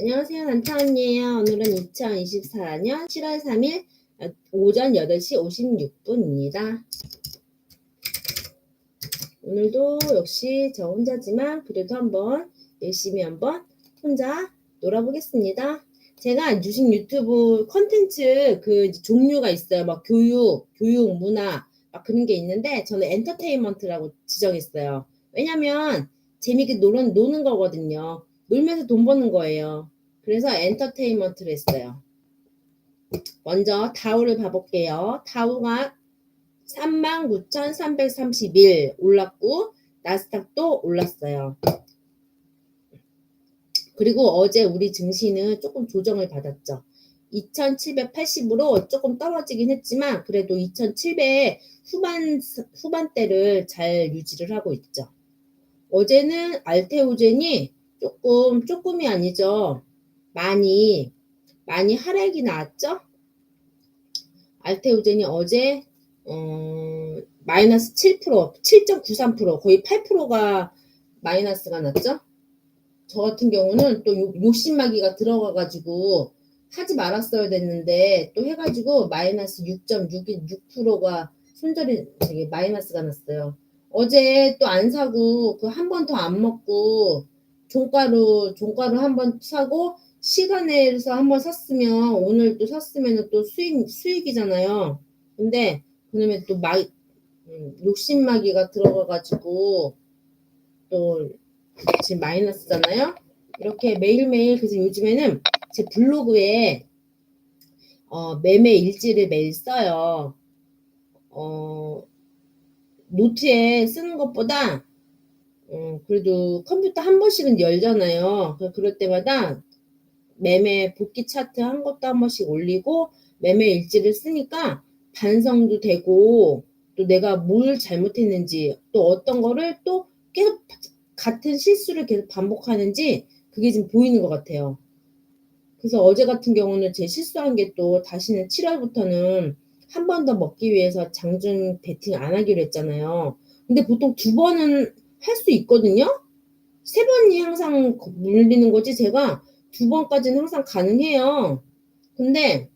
안녕하세요. 난타언니에요. 오늘은 2024년 7월 3일 오전 8시 56분입니다. 오늘도 역시 저 혼자지만 그래도 한번 열심히 한번 혼자 놀아보겠습니다. 제가 주식 유튜브 컨텐츠 그 종류가 있어요. 막 교육, 교육, 문화 막 그런 게 있는데 저는 엔터테인먼트라고 지정했어요. 왜냐면 재밌게 노는, 노는 거거든요. 놀면서 돈 버는 거예요. 그래서 엔터테인먼트를 했어요. 먼저 다우를 봐볼게요. 다우가 39,331 올랐고 나스닥도 올랐어요. 그리고 어제 우리 증시는 조금 조정을 받았죠. 2780으로 조금 떨어지긴 했지만 그래도 2700 후반 후반대를 잘 유지를 하고 있죠. 어제는 알테오젠이 조금 조금이 아니죠. 많이 많이 하락이 나왔죠. 알테오젠이 어제 어, 마이너스 7% 7.93% 거의 8%가 마이너스가 났죠. 저 같은 경우는 또 욕심마기가 들어가가지고 하지 말았어야 됐는데 또 해가지고 마이너스 6.6%가 손절이 되게 마이너스가 났어요. 어제 또 안 사고 그 한 번 더 안 먹고 종가로 종가로 한번 사고 시간에서 한번 샀으면 오늘 또 샀으면 또 수익 수익이잖아요. 근데 그놈에 또 마, 음, 욕심마기가 들어가가지고 또 지금 마이너스잖아요. 이렇게 매일매일 그래서 요즘에는 제 블로그에 어, 매매 일지를 매일 써요. 어, 노트에 쓰는 것보다 어, 그래도 컴퓨터 한 번씩은 열잖아요. 그럴 때마다 매매 복귀 차트 한 것도 한 번씩 올리고 매매 일지를 쓰니까 반성도 되고 또 내가 뭘 잘못했는지 또 어떤 거를 또 계속 같은 실수를 계속 반복하는지 그게 지금 보이는 것 같아요. 그래서 어제 같은 경우는 제 실수한 게 또 다시는 7월부터는 한 번 더 먹기 위해서 장중 베팅 안 하기로 했잖아요. 근데 보통 두 번은 할 수 있거든요. 세 번이 항상 물리는 거지 제가 두 번까지는 항상 가능해요. 근데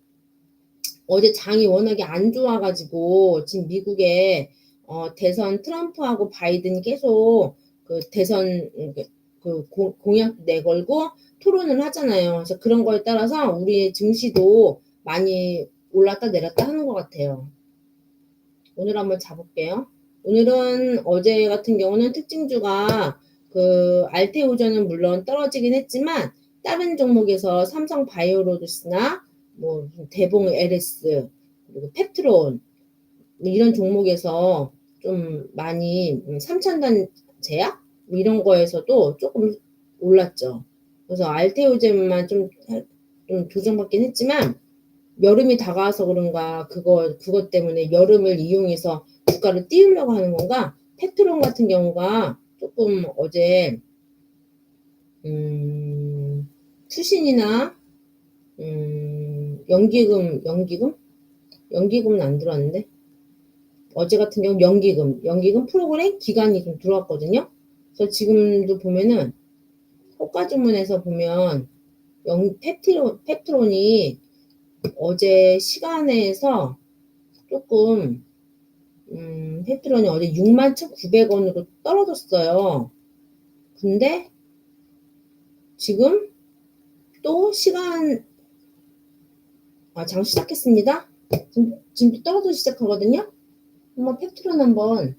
어제 장이 워낙에 안 좋아가지고 지금 미국에 어, 대선 트럼프하고 바이든이 계속 그 대선 그 공약 내걸고 토론을 하잖아요. 그래서 그런 거에 따라서 우리 증시도 많이 올랐다 내렸다 하는 것 같아요. 오늘 한번 자볼게요. 오늘은 어제 같은 경우는 특징주가 그 알테오전은 물론 떨어지긴 했지만 다른 종목에서 삼성 바이오로드스나 뭐 대봉 LS 그리고 펩트론 이런 종목에서 좀 많이 3천단 제약 이런 거에서도 조금 올랐죠. 그래서 알테오젠만 좀, 좀 조정받긴 했지만 여름이 다가와서 그런가 그거 그것 때문에 여름을 이용해서 주가를 띄우려고 하는 건가? 펩트론 같은 경우가 조금 어제 음, 수신이나 음, 연기금 연기금 연기금은 안 들어왔는데 어제 같은 경우 연기금 연기금 프로그램 기간이 좀 들어왔거든요. 그래서 지금도 보면은 호가 주문에서 보면 영, 펩트론, 펩트론이 어제 시간에서 조금 음, 펩트론이 어제 61,900원으로 떨어졌어요. 근데 지금 또 시간 아, 장 시작했습니다. 지금, 지금 떨어지기 시작하거든요. 한번 펩트론 한번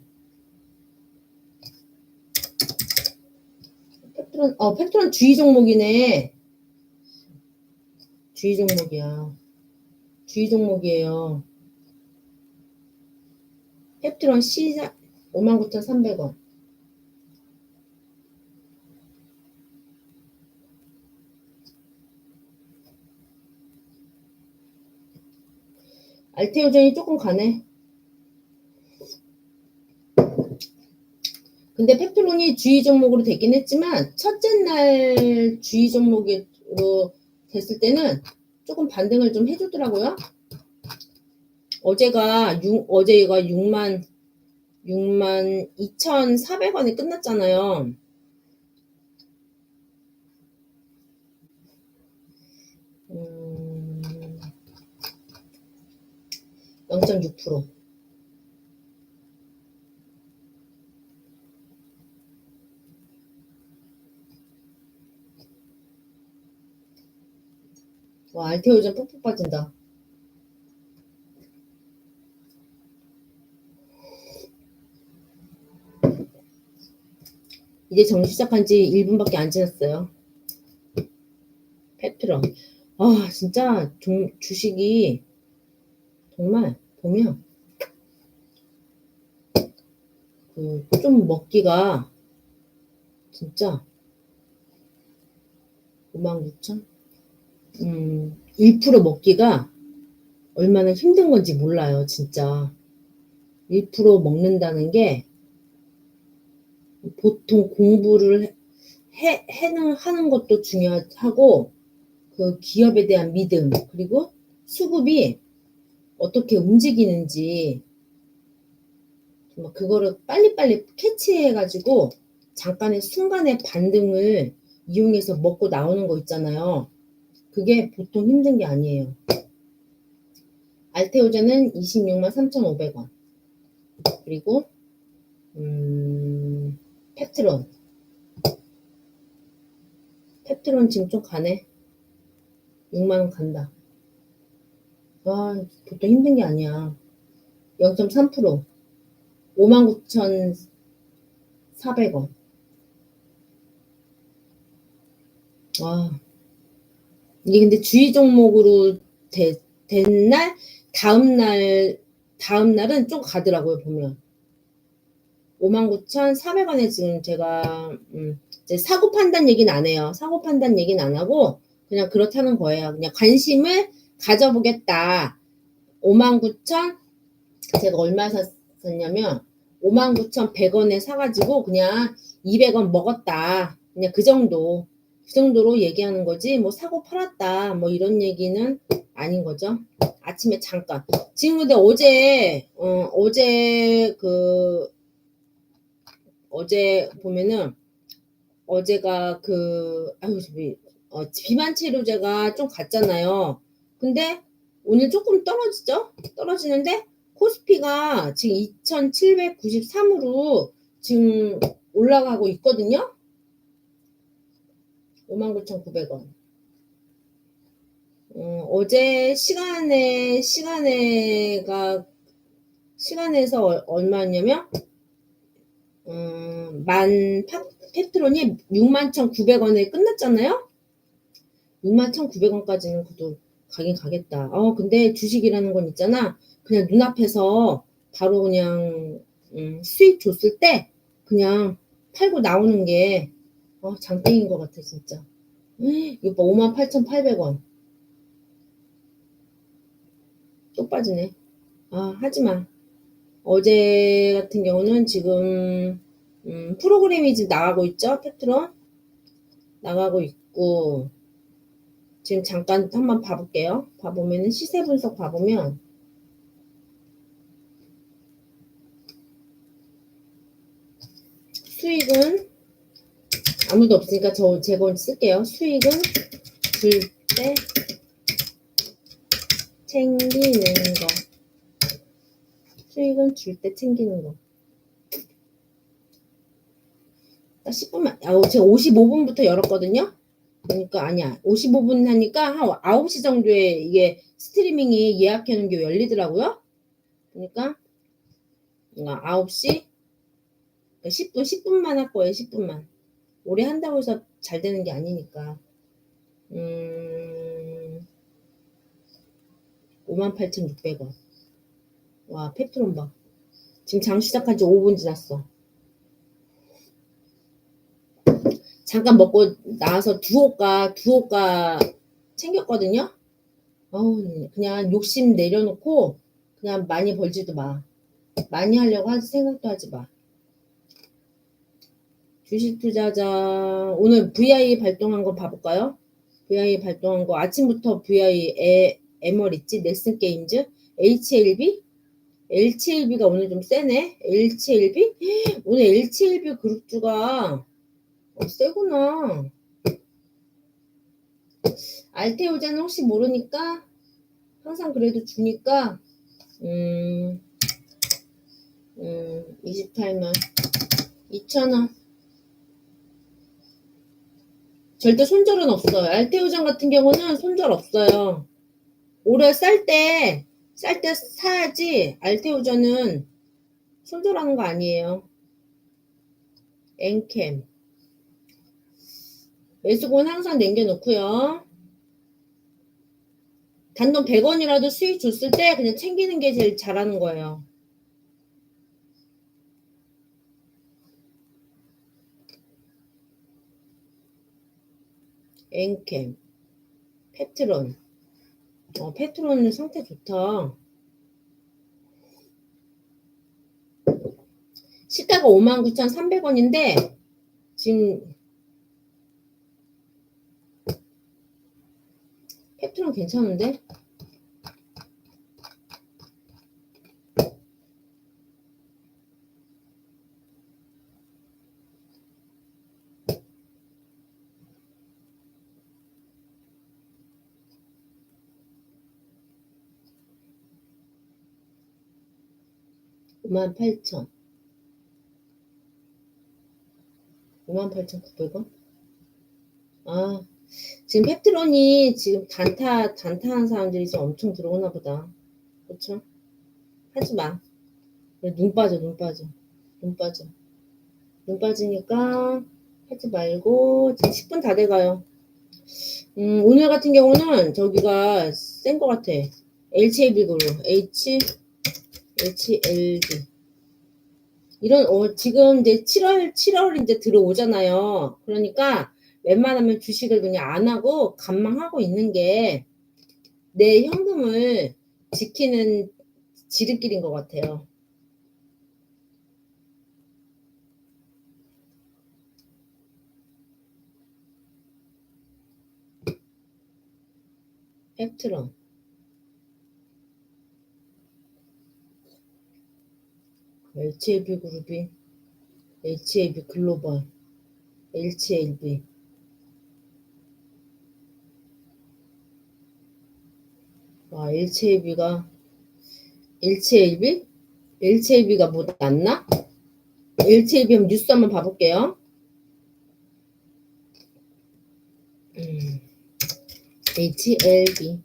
펩트론 어 펩트론 주의 종목이네. 주의 종목이야. 주의 종목이에요. 펩트론 시작 59,300원. 알테오전이 조금 가네. 근데 펩트론이 주의 종목으로 되긴 했지만 첫째 날 주의 종목으로 됐을 때는 조금 반등을 좀 해주더라고요. 어제가 6, 어제가 6만 6만 2,400원에 끝났잖아요. 음, 0.6% 와, 알테오전 푹푹 빠진다. 이제 정리 시작한 지 1분밖에 안 지났어요. 페트럼. 아, 진짜 종- 주식이 정말 보면 그 좀 먹기가 진짜 56,000? 음, 1% 먹기가 얼마나 힘든 건지 몰라요, 진짜. 1% 먹는다는 게 보통 공부를 해, 해는 하는 것도 중요하고 그 기업에 대한 믿음 그리고 수급이 어떻게 움직이는지 뭐 그거를 빨리빨리 캐치해가지고 잠깐의 순간의 반등을 이용해서 먹고 나오는 거 있잖아요. 그게 보통 힘든 게 아니에요. 알테오제는 26만 3,500원. 그리고 음, 펩트론. 펩트론 지금 좀 가네. 6만원 간다. 와, 보통 힘든 게 아니야. 0.3%. 59,400원. 와. 이게 근데 주의 종목으로 되, 된 날, 다음날, 다음날은 좀 가더라고요, 보면. 59,400원에 지금 제가, 음, 이제 사고 판단 얘기는 안 해요. 사고 판단 얘기는 안 하고, 그냥 그렇다는 거예요. 그냥 관심을 가져보겠다. 59,000, 제가 얼마 샀었냐면, 59,100원에 사가지고 그냥 200원 먹었다. 그냥 그 정도. 그 정도로 얘기하는 거지, 뭐 사고 팔았다. 뭐 이런 얘기는 아닌 거죠. 아침에 잠깐. 지금 근데 어제, 어, 어제 그, 어제 보면은, 어제가 그, 아유, 비, 어, 비만 치료제가 좀 갔잖아요. 근데 오늘 조금 떨어지죠? 떨어지는데 코스피가 지금 2,793으로 지금 올라가고 있거든요. 59,900원. 어, 어제 시간에, 시간에가, 시간에서 얼- 얼마였냐면, 음, 만, 파- 페트론이 61,900원에 끝났잖아요? 61,900원까지는 그래도 가긴 가겠다. 어, 근데 주식이라는 건 있잖아. 그냥 눈앞에서 바로 그냥, 음, 수익 줬을 때 그냥 팔고 나오는 게, 어, 장땡인 것 같아, 진짜. 이거 봐, 58,800원. 또 빠지네. 아, 하지 마. 어제 같은 경우는 지금, 음, 프로그램이 지금 나가고 있죠? 페트론? 나가고 있고, 지금 잠깐 한번 봐볼게요. 봐보면은 시세 분석 봐보면, 수익은 아무도 없으니까 저 제거 쓸게요. 수익은 줄때 챙기는 거. 수익은 줄 때 챙기는 거. 딱 10분만, 아, 제가 55분부터 열었거든요? 그러니까 아니야. 55분 하니까 한 9시 정도에 이게 스트리밍이 예약해 놓은 게 열리더라고요. 그러니까 9시 10분, 10분만 할 거예요. 10분만. 오래 한다고 해서 잘 되는 게 아니니까. 음, 58,600원. 와, 페트론 봐. 지금 장 시작한 지 5분 지났어. 잠깐 먹고 나와서 두호가, 두호가 챙겼거든요? 어우, 그냥 욕심 내려놓고, 그냥 많이 벌지도 마. 많이 하려고 할 생각도 하지 마. 주식 투자자, 오늘 VI 발동한 거 봐볼까요? VI 발동한 거, 아침부터 VI 에, 에멀 있지? 넥슨 게임즈? HLB? LCLB가 오늘 좀 세네? LCLB? 오늘 LCLB 그룹주가 어, 세구나. 알테오자는 혹시 모르니까 항상 그래도 주니까 음, 음, 28만 2천원 절대 손절은 없어요. 알테오전 같은 경우는 손절 없어요. 올해 쌀 때, 쌀 때 사야지, 알테오전은 손절하는 거 아니에요. 엔캠. 매수고는 항상 남겨놓고요. 단돈 100원이라도 수익 줬을 때 그냥 챙기는 게 제일 잘하는 거예요. 엔캠, 페트론. 어, 페트론 상태 좋다. 시가가 59,300원인데, 지금, 페트론 괜찮은데? 오만 팔천. 58,900원? 아, 지금 펩트론이 지금 단타, 단타한 사람들이 지금 엄청 들어오나 보다. 그쵸? 하지 마. 눈 빠져, 눈 빠져. 눈 빠져. 눈 빠지니까 하지 말고, 지금 10분 다 돼가요. 음, 오늘 같은 경우는 저기가 센것 같아. 그룹. H, HLB. 이런 어, 지금 이제 7월 7월 이제 들어오잖아요. 그러니까 웬만하면 주식을 그냥 안 하고 감망하고 있는 게 내 현금을 지키는 지름길인 것 같아요. 팩트론 HLB 그룹이 HLB 글로벌 HLB 와 HLB가 HLB? HLB가 뭐 낫나? HLB 한번 뉴스 한번 봐볼게요. 음, HLB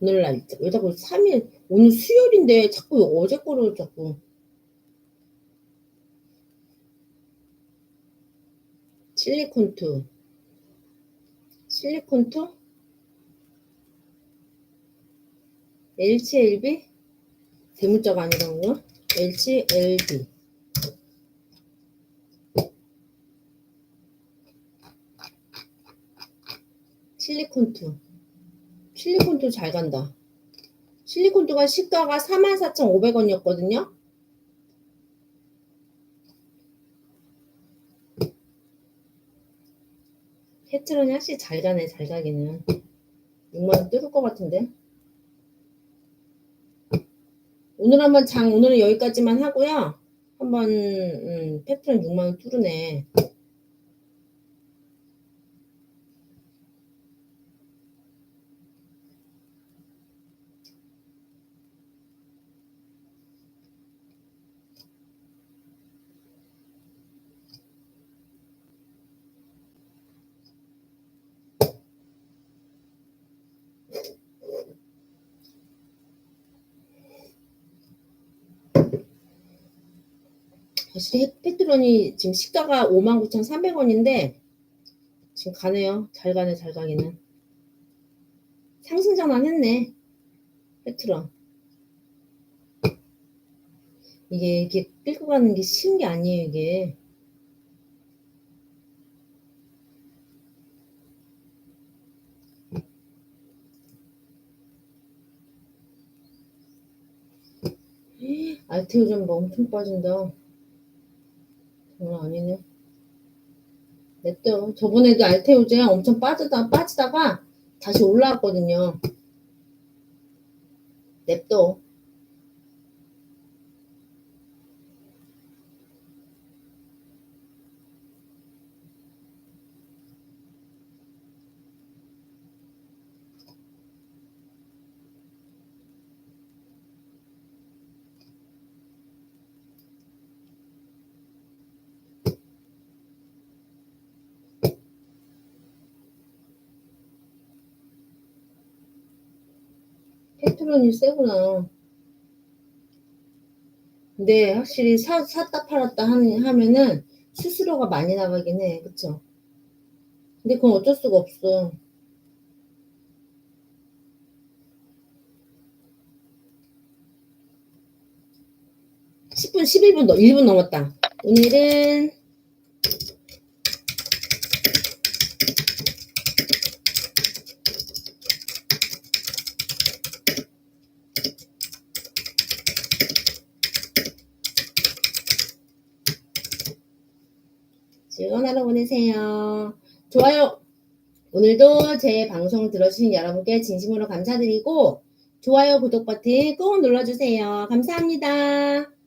오늘 날짜 왜 자꾸 3일 오늘 수요일인데 자꾸 어제 거를 자꾸. 실리콘투. 실리콘투? LCLB 대문자가 아니라는 거 LCLB 실리콘투 실리콘투 잘 간다. 실리콘투가 시가가 44,500원이었거든요. 페트론이 확실히 잘 가네 잘 가기는. 6만원 뚫을 것 같은데. 오늘 한번 장 오늘은 여기까지만 하고요. 한번 음, 페트론 6만원 뚫으네 사실 페트론이 지금 시가가 59,300원인데 지금 가네요. 잘 가네, 잘 가기는. 상승 전환했네. 페트론. 이게 이게 끌고 가는 게 쉬운 게 아니에요, 이게. 알테오전 뭐 엄청 빠진다. 장난 아니네. 냈죠. 저번에도 알테오제 엄청 빠지다, 빠지다가 다시 올라왔거든요. 냅둬. 페트론이 세구나. 근데 확실히 사, 샀다 팔았다 하는, 하면은 수수료가 많이 나가긴 해. 그쵸? 근데 그건 어쩔 수가 없어. 십분 11분, 넘 1분 넘었다. 오늘은 즐거운 하루 보내세요. 좋아요. 오늘도 제 방송 들어주신 여러분께 진심으로 감사드리고 좋아요, 구독 버튼 꼭 눌러주세요. 감사합니다.